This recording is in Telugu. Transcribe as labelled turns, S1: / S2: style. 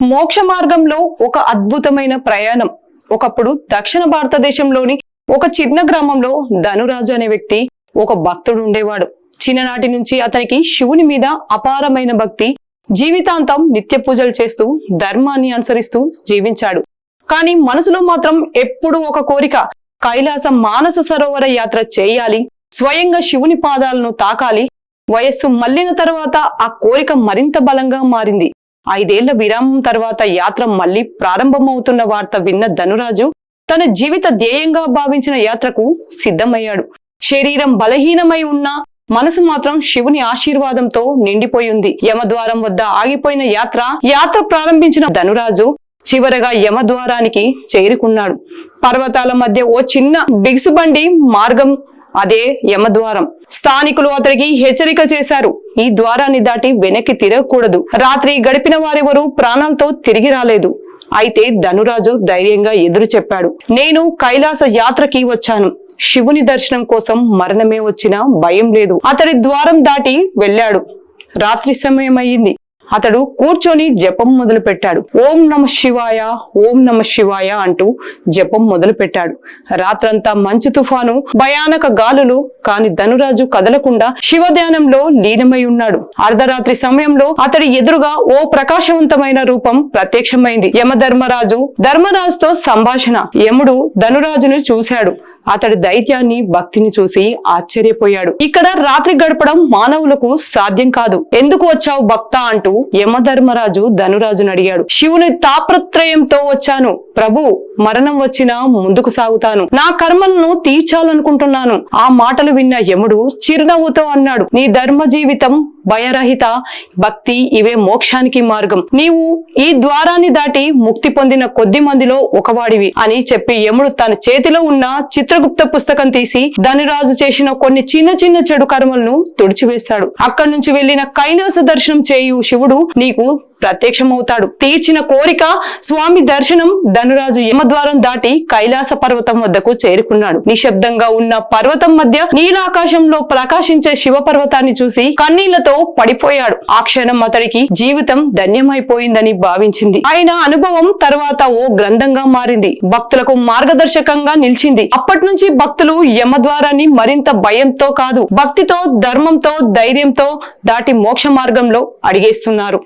S1: మోక్ష మార్గంలో ఒక అద్భుతమైన ప్రయాణం. ఒకప్పుడు దక్షిణ భారతదేశంలోని ఒక చిన్న గ్రామంలో ధనురాజు అనే వ్యక్తి ఒక భక్తుడు ఉండేవాడు. చిన్ననాటి నుంచి అతనికి శివుని మీద అపారమైన భక్తి జీవితాంతం నిత్య పూజలు చేస్తూ ధర్మాన్ని అనుసరిస్తూ జీవించాడు. కానీ మనసులో మాత్రం ఎప్పుడూ ఒక కోరిక కైలాసం మానస సరోవర యాత్ర చేయాలి స్వయంగా శివుని పాదాలను తాకాలి. వయస్సు మళ్ళిన తర్వాత ఆ కోరిక మరింత బలంగా మారింది. ఐదేళ్ళ విరామం తర్వాత యాత్ర మళ్ళీ ప్రారంభమవుతున్న వార్త విన్న ధనురాజు తన జీవిత ధ్యేయంగా భావించిన యాత్రకు సిద్ధమయ్యాడు. శరీరం బలహీనమై ఉన్నా మనసు మాత్రం శివుని ఆశీర్వాదంతో నిండిపోయి ఉంది యమద్వారం వద్ద ఆగిపోయిన యాత్ర యాత్ర ప్రారంభించిన ధనురాజు చివరగా యమద్వారానికి చేరుకున్నాడు. పర్వతాల మధ్య ఓ చిన్న బిగుసుబండి మార్గం అదే యమద్వారం. స్థానికులు అతడికి హెచ్చరిక చేశారు. ఈ ద్వారాన్ని దాటి వెనక్కి తిరగకూడదు. రాత్రి గడిపిన వారెవరూ ప్రాణాలతో తిరిగి రాలేదు. అయితే ధనురాజు ధైర్యంగా ఎదురు చెప్పాడు. నేను కైలాస యాత్రకి వచ్చాను. శివుని దర్శనం కోసం మరణమే వచ్చినా భయం లేదు. అతడి ద్వారం దాటి వెళ్ళాడు. రాత్రి సమయం అయ్యింది అతడు కూర్చొని జపం మొదలు పెట్టాడు ఓం నమ శివాయ ఓం నమ శివాయ అంటూ జపం మొదలు పెట్టాడు రాత్రంతా మంచు తుఫాను భయానక గాలులు కాని ధనురాజు కదలకుండా శివధ్యానంలో లీనమై ఉన్నాడు. అర్ధరాత్రి సమయంలో అతడి ఎదురుగా ఓ ప్రకాశవంతమైన రూపం ప్రత్యక్షమైంది. యమధర్మరాజు ధర్మరాజుతో సంభాషణ. యముడు ధనురాజును చూశాడు. అతడి దైత్యాన్ని భక్తిని చూసి ఆశ్చర్యపోయాడు. ఇక్కడ రాత్రి గడపడం మానవులకు సాధ్యం కాదు. ఎందుకు వచ్చావు భక్త అంటూ యమధర్మరాజు ధనురాజును అడిగాడు. శివుని తాపత్రయంతో వచ్చాను. ప్రభు మరణం వచ్చినా ముందుకు సాగుతాను. నా కర్మలను తీర్చాలనుకుంటున్నాను. ఆ మాటలు విన్న యముడు చిరునవ్వుతో అన్నాడు నీ ధర్మ జీవితం భయరహిత. భక్తి ఇవే మోక్షానికి మార్గం. నీవు ఈ ద్వారాన్ని దాటి ముక్తి పొందిన కొద్ది మందిలో ఒకవాడివి అని చెప్పి యముడు తన చేతిలో ఉన్న చిత్రగుప్త పుస్తకం తీసి ధనురాజు చేసిన కొన్ని చిన్న చిన్న చెడు కర్మలను తుడిచివేస్తాడు. అక్కడి నుంచి వెళ్ళిన కైలాస దర్శనం చేయు శివుడు నీకు ప్రత్యక్షమవుతాడు. తీర్చిన కోరిక స్వామి దర్శనం ధనురాజు యమద్వారం దాటి కైలాస పర్వతం వద్దకు చేరుకున్నాడు. నిశ్శబ్దంగా ఉన్న పర్వతం మధ్య నీలాకాశంలో ప్రకాశించే శివ పర్వతాన్ని చూసి కన్నీళ్ళతో పడిపోయాడు. ఆ క్షణం అతడికి జీవితం ధన్యమైపోయిందని భావించింది. ఆయన అనుభవం తర్వాత ఓ గ్రంథంగా మారింది. భక్తులకు మార్గదర్శకంగా నిలిచింది. అప్పటి నుంచి భక్తులు యమద్వారాన్ని మరింత భయంతో కాదు భక్తితో ధర్మంతో ధైర్యంతో దాటి మోక్ష మార్గంలో అడిగేస్తున్నారు.